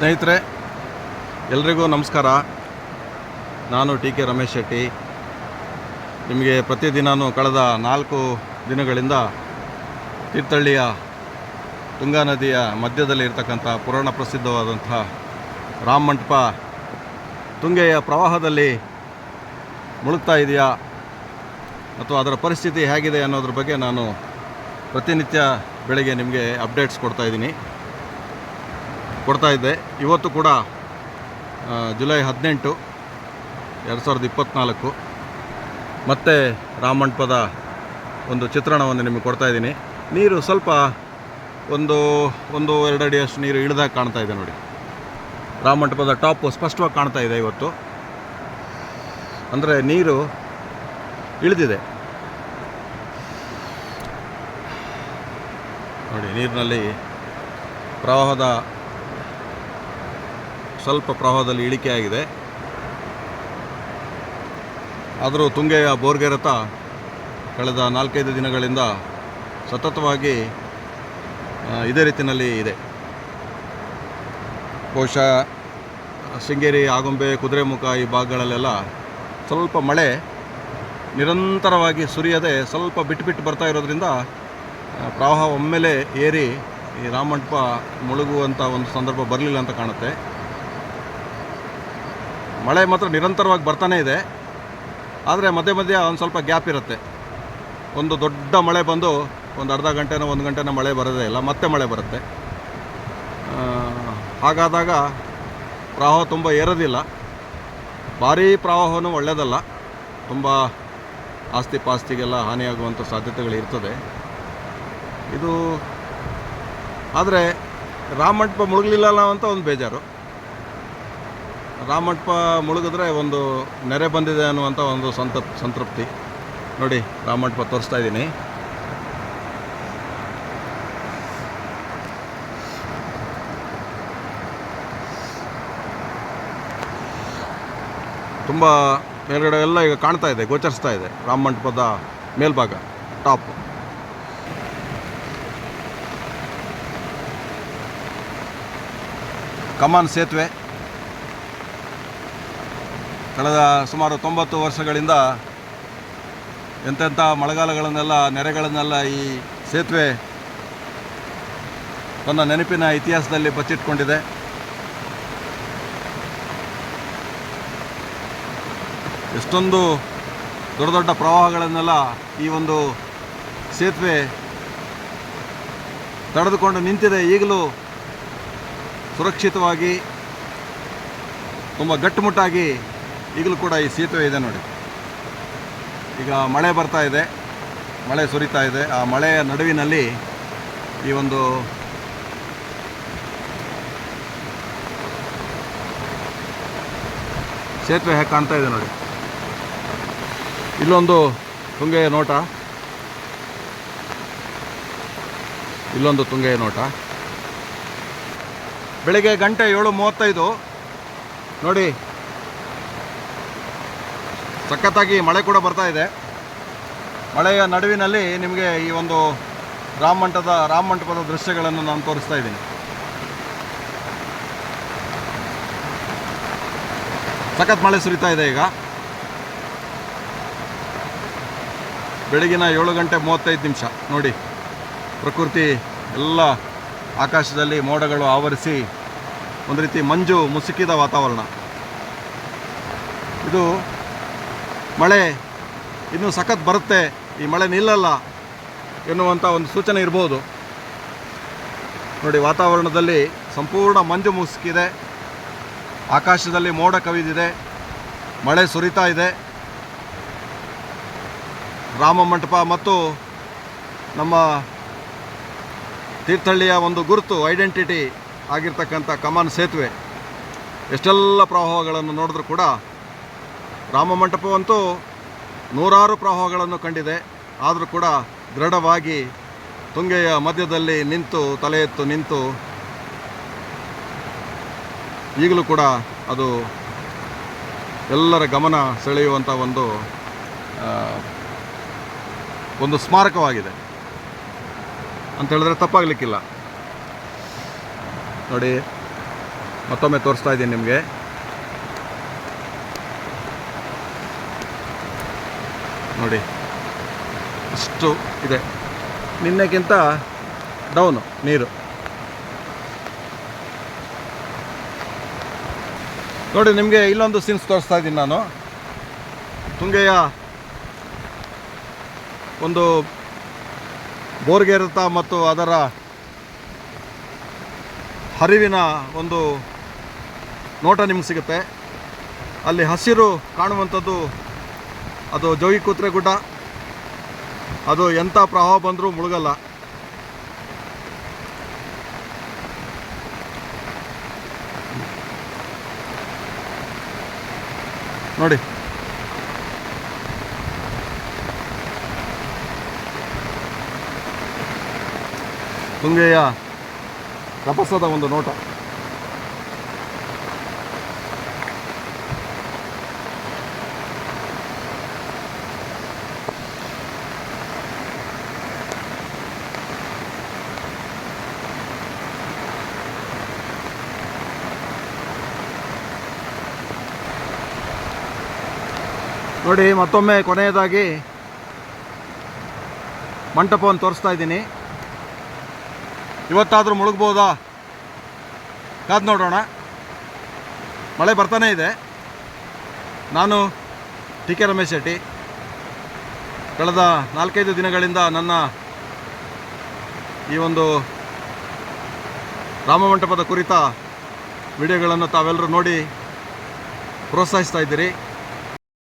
ಸ್ನೇಹಿತರೆ, ಎಲ್ರಿಗೂ ನಮಸ್ಕಾರ. ನಾನು ಟಿ ಕೆ ರಮೇಶ್ ಶೆಟ್ಟಿ. ನಿಮಗೆ ಪ್ರತಿದಿನವೂ ಕಳೆದ ನಾಲ್ಕು ದಿನಗಳಿಂದ ತೀರ್ಥಹಳ್ಳಿಯ ತುಂಗಾ ನದಿಯ ಮಧ್ಯದಲ್ಲಿ ಇರತಕ್ಕಂಥ ಪುರಾಣ ಪ್ರಸಿದ್ಧವಾದಂಥ ರಾಮ ಮಂಟಪ ತುಂಗೆಯ ಪ್ರವಾಹದಲ್ಲಿ ಮುಳುಗ್ತಾ ಇದೆಯಾ ಅಥವಾ ಅದರ ಪರಿಸ್ಥಿತಿ ಹೇಗಿದೆ ಅನ್ನೋದ್ರ ಬಗ್ಗೆ ನಾನು ಪ್ರತಿನಿತ್ಯ ಬೆಳಗ್ಗೆ ನಿಮಗೆ ಅಪ್ಡೇಟ್ಸ್ ಕೊಡ್ತಾ ಕೊಡ್ತಾ ಇದ್ದೆ. ಇವತ್ತು ಕೂಡ ಜುಲೈ ಹದಿನೆಂಟು, ಎರಡು ಸಾವಿರದ ಇಪ್ಪತ್ತ್ನಾಲ್ಕು ಮತ್ತೆ ರಾಮಮಂಟಪದ ಒಂದು ಚಿತ್ರಣವನ್ನು ನಿಮಗೆ ಕೊಡ್ತಾ ಇದ್ದೀನಿ. ನೀರು ಸ್ವಲ್ಪ ಒಂದು ಒಂದು ಎರಡು ಅಡಿಯಷ್ಟು ನೀರು ಇಳಿದಾಗ ಕಾಣ್ತಾ ಇದೆ ನೋಡಿ. ರಾಮಮಂಟಪದ ಟಾಪು ಸ್ಪಷ್ಟವಾಗಿ ಕಾಣ್ತಾ ಇದೆ ಇವತ್ತು. ಅಂದರೆ ನೀರು ಇಳಿದಿದೆ. ನೋಡಿ, ನೀರಿನಲ್ಲಿ ಪ್ರವಾಹದ ಸ್ವಲ್ಪ ಪ್ರವಾಹದಲ್ಲಿ ಇಳಿಕೆ ಆಗಿದೆ ಆದರೂ ತುಂಗೆಯ ಬೋರ್ಗೆರತ ಕಳೆದ ನಾಲ್ಕೈದು ದಿನಗಳಿಂದ ಸತತವಾಗಿ ಇದೇ ರೀತಿಯಲ್ಲಿ ಇದೆ. ಬಹುಶಃ ಶೃಂಗೇರಿ, ಆಗುಂಬೆ, ಕುದುರೆಮುಖ ಈ ಭಾಗಗಳಲ್ಲೆಲ್ಲ ಸ್ವಲ್ಪ ಮಳೆ ನಿರಂತರವಾಗಿ ಸುರಿಯದೆ ಸ್ವಲ್ಪ ಬಿಟ್ಟು ಬಿಟ್ಟು ಬರ್ತಾ ಇರೋದ್ರಿಂದ ಪ್ರವಾಹ ಒಮ್ಮೆಲೆ ಏರಿ ಈ ರಾಮಂಟಪ ಮುಳುಗುವಂಥ ಒಂದು ಸಂದರ್ಭ ಬರಲಿಲ್ಲ ಅಂತ ಕಾಣುತ್ತೆ. ಮಳೆ ಮಾತ್ರ ನಿರಂತರವಾಗಿ ಬರ್ತಾನೇ ಇದೆ. ಆದರೆ ಮಧ್ಯೆ ಮಧ್ಯೆ ಒಂದು ಸ್ವಲ್ಪ ಗ್ಯಾಪ್ ಇರುತ್ತೆ. ಒಂದು ದೊಡ್ಡ ಮಳೆ ಬಂದು ಒಂದು ಅರ್ಧ ಗಂಟೆನೋ ಒಂದು ಗಂಟೆನೋ ಮಳೆ ಬರೋದೇ ಇಲ್ಲ, ಮತ್ತೆ ಮಳೆ ಬರುತ್ತೆ. ಹಾಗಾದಾಗ ಪ್ರವಾಹ ತುಂಬ ಏರೋದಿಲ್ಲ. ಭಾರೀ ಪ್ರವಾಹವೂ ಒಳ್ಳೆಯದಲ್ಲ ತುಂಬ ಆಸ್ತಿ ಪಾಸ್ತಿಗೆಲ್ಲ ಹಾನಿಯಾಗುವಂಥ ಸಾಧ್ಯತೆಗಳು ಇರ್ತದೆ. ಇದು ಆದರೆ ರಾಮಂಟಪ ಮುಳುಗಲಿಲ್ಲಲ್ಲ ಅಂತ ಒಂದು ಬೇಜಾರು. ರಾಮಮಂಟಪ ಮುಳುಗಿದ್ರೆ ಒಂದು ನೆರೆ ಬಂದಿದೆ ಅನ್ನುವಂಥ ಒಂದು ಸಂತಪ್ ಸಂತೃಪ್ತಿ. ನೋಡಿ ರಾಮಮಂಟಪ ತೋರಿಸ್ತಾ ಇದ್ದೀನಿ. ತುಂಬ ಮೇಲ್ಗಡೆ ಎಲ್ಲ ಈಗ ಕಾಣ್ತಾ ಇದೆ, ಗೋಚರಿಸ್ತಾ ಇದೆ ರಾಮಮಂಟಪದ ಮೇಲ್ಭಾಗ, ಟಾಪ್. ಕಮಾನ್ ಸೇತುವೆ. ಕಳೆದ ಸುಮಾರು ತೊಂಬತ್ತು ವರ್ಷಗಳಿಂದ ಎಂತೆಂಥ ಮಳೆಗಾಲಗಳನ್ನೆಲ್ಲ, ನೆರೆಗಳನ್ನೆಲ್ಲ ಈ ಸೇತುವೆ ತನ್ನ ನೆನಪಿನ ಇತಿಹಾಸದಲ್ಲಿ ಬಚ್ಚಿಟ್ಕೊಂಡಿದೆ. ಎಷ್ಟೊಂದು ದೊಡ್ಡ ದೊಡ್ಡ ಪ್ರವಾಹಗಳನ್ನೆಲ್ಲ ಈ ಒಂದು ಸೇತುವೆ ತಡೆದುಕೊಂಡು ನಿಂತಿದೆ. ಈಗಲೂ ಸುರಕ್ಷಿತವಾಗಿ, ತುಂಬ ಗಟ್ಟುಮುಟ್ಟಾಗಿ ಈಗಲೂ ಕೂಡ ಈ ಸೇತುವೆ ಇದೆ ನೋಡಿ. ಈಗ ಮಳೆ ಬರ್ತಾ ಇದೆ, ಮಳೆ ಸುರಿತಾ ಇದೆ. ಆ ಮಳೆಯ ನಡುವಿನಲ್ಲಿ ಈ ಒಂದು ಸೇತುವೆ ಹೇಗೆ ಕಾಣ್ತಾ ಇದೆ ನೋಡಿ. ಇಲ್ಲೊಂದು ತುಂಗೆಯ ನೋಟ. ಇಲ್ಲೊಂದು ತುಂಗೆಯ ನೋಟ. ಬೆಳಿಗ್ಗೆ ಗಂಟೆ ಏಳು ಮೂವತ್ತೈದು ನೋಡಿ ಸಖತ್ತಾಗಿ ಮಳೆ ಕೂಡ ಬರ್ತಾ ಇದೆ. ಮಳೆಯ ನಡುವಿನಲ್ಲಿ ನಿಮಗೆ ಈ ಒಂದು ರಾಮ ಮಂಟದ ರಾಮ ಮಂಟಪದ ದೃಶ್ಯಗಳನ್ನು ನಾನು ತೋರಿಸ್ತಾ ಇದ್ದೀನಿ. ಸಖತ್ ಮಳೆ ಸುರಿತಾ ಇದೆ ಈಗ. ಬೆಳಗಿನ ಏಳು ಗಂಟೆ ಮೂವತ್ತೈದು ನಿಮಿಷ. ನೋಡಿ, ಪ್ರಕೃತಿ ಎಲ್ಲ ಆಕಾಶದಲ್ಲಿ ಮೋಡಗಳು ಆವರಿಸಿ ಒಂದು ರೀತಿ ಮಂಜು, ಮುಸುಕಿದ ವಾತಾವರಣ. ಇದು ಮಳೆ ಇನ್ನೂ ಸಖತ್ ಬರುತ್ತೆ. ಈ ಮಳೆ ನಿಲ್ಲಲ್ಲ ಎನ್ನುವಂಥ ಒಂದು ಸೂಚನೆ ಇರ್ಬೋದು. ನೋಡಿ, ವಾತಾವರಣದಲ್ಲಿ ಸಂಪೂರ್ಣ ಮಂಜು ಮುಸುಕಿದೆ. ಆಕಾಶದಲ್ಲಿ ಮೋಡ ಕವಿದಿದೆ. ಮಳೆ ಸುರಿತಾ ಇದೆ. ರಾಮ ಮಂಟಪ ಮತ್ತು ನಮ್ಮ ತೀರ್ಥಹಳ್ಳಿಯ ಒಂದು ಗುರುತು, ಐಡೆಂಟಿಟಿ ಆಗಿರ್ತಕ್ಕಂಥ ಕಮಾನ್ ಸೇತುವೆ. ಎಷ್ಟೆಲ್ಲ ಪ್ರವಾಹಗಳನ್ನು ನೋಡಿದ್ರೂ ಕೂಡ ರಾಮ ಮಂಟಪವಂತೂ ನೂರಾರು ಪ್ರವಾಹಗಳನ್ನು ಕಂಡಿದೆ. ಆದರೂ ಕೂಡ ದೃಢವಾಗಿ ತುಂಗೆಯ ಮಧ್ಯದಲ್ಲಿ ನಿಂತು, ತಲೆ ಎತ್ತು ನಿಂತು ಈಗಲೂ ಕೂಡ ಅದು ಎಲ್ಲರ ಗಮನ ಸೆಳೆಯುವಂಥ ಒಂದು ಒಂದು ಸ್ಮಾರಕವಾಗಿದೆ. ಅಂತ ಹೇಳಿದ್ರೆ ತಪ್ಪಾಗಲಿಕ್ಕಿಲ್ಲ. ನೋಡಿ, ಮತ್ತೊಮ್ಮೆ ತೋರಿಸ್ತಾ ಇದ್ದೀನಿ ನಿಮಗೆ. ನೋಡಿ. ಅಷ್ಟು ಇದೆ. ನಿನ್ನೆಗಿಂತ ಡೌನು ನೀರು. ನೋಡಿ, ನಿಮಗೆ ಇಲ್ಲೊಂದು ಸೀನ್ಸ್ ತೋರಿಸ್ತಾ ಇದ್ದೀನಿ ನಾನು. ತುಂಗೆಯ ಒಂದು ಬೋರ್ಗೇರುತ್ತ ಮತ್ತು ಅದರ ಹರಿವಿನ ಒಂದು ನೋಟ ನಿಮ್ಗೆ ಸಿಗುತ್ತೆ. ಅಲ್ಲಿ ಹಸಿರು ಕಾಣುವಂಥದ್ದು ಅದು ಜೋಗಿ ಕೂತ್ರೆ ಗುಡ್ಡ. ಅದು ಎಂಥ ಪ್ರವಾಹ ಬಂದರೂ ಮುಳುಗಲ್ಲ. ನೋಡಿ. ತುಂಗೆಯ ತಪಸ್ಸದ ಒಂದು ನೋಟ. ನೋಡಿ, ಮತ್ತೊಮ್ಮೆ ಕೊನೆಯದಾಗಿ ಮಂಟಪವನ್ನು ತೋರಿಸ್ತಾ ಇದ್ದೀನಿ. ಇವತ್ತಾದರೂ ಮುಳುಗ್ಬೋದಾ? ಕಾದು ನೋಡೋಣ. ಮಳೆ ಬರ್ತಾನೇ ಇದೆ. ನಾನು ಟಿ ಕೆ ರಮೇಶ್ ಶೆಟ್ಟಿ. ಕಳೆದ ನಾಲ್ಕೈದು ದಿನಗಳಿಂದ ನನ್ನ ಈ ಒಂದು ರಾಮಮಂಟಪದ ಕುರಿತ ವಿಡಿಯೋಗಳನ್ನು ತಾವೆಲ್ಲರೂ ನೋಡಿ ಪ್ರೋತ್ಸಾಹಿಸ್ತಾ ಇದ್ದೀರಿ.